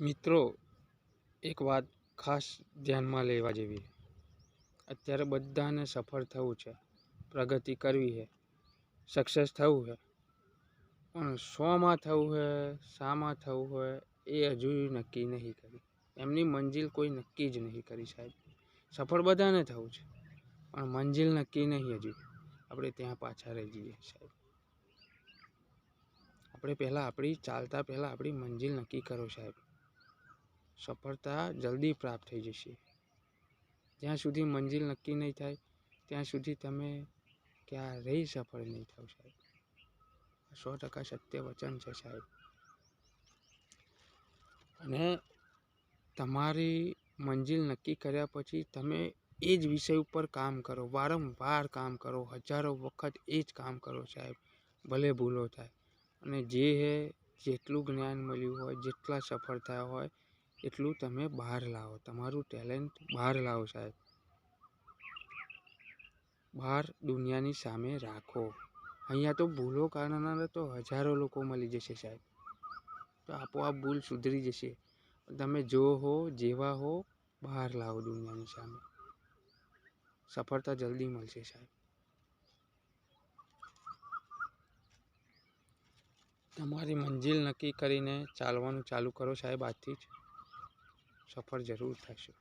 મિત્રો, એક વાત ખાસ ધ્યાનમાં લેવા જેવી. અત્યારે બધાને સફળ થવું છે, પ્રગતિ કરવી છે સક્સેસ થવું છે. પણ શોમાં થવું છે, શામાં થવું હોય એ હજુ નક્કી નહીં કરી. એમની મંજિલ કોઈ નક્કી જ નહીં કરી સાહેબ. સફળ બધાને થવું છે, પણ મંજિલ નક્કી નહીં હજુ. આપણે ત્યાં પાછા રહી જઈએ સાહેબ. આપણે પહેલાં આપણી ચાલતા પહેલાં આપણી મંજિલ નક્કી કરો સાહેબ. સફળતા જલ્દી પ્રાપ્ત થઈ જશે. જ્યાં સુધી મંજિલ નક્કી નહીં થાય, ત્યાં સુધી તમે ક્યારેય સફળ નહીં થાવ સાહેબ. સો ટકા સત્ય વચન છે સાહેબ. અને તમારી મંજિલ નક્કી કર્યા પછી તમે એ જ વિષય ઉપર કામ કરો. વારંવાર કામ કરો. હજારો વખત એ જ કામ કરો સાહેબ. ભલે ભૂલો થાય. અને જે હે, જેટલું જ્ઞાન મળ્યું હોય, જેટલા સફળ થયા હોય એટલું તમે બહાર લાવો. તમારું ટેલેન્ટ બહાર લાવો સાહેબ. બહાર દુનિયાની સામે રાખો. અહીંયા તો ભૂલો કારણના તો હજારો લોકો મળી જશે સાહેબ. તો આપોઆપ ભૂલ સુધરી જશે. તમે જો હો, જેવા હો, બહાર લાવો દુનિયાની સામે. સફળતા જલ્દી મળશે સાહેબ. તમારી મંજિલ નક્કી કરીને ચાલવાનું ચાલુ કરો સાહેબ આજથી જ. સફળ જરૂર થશું.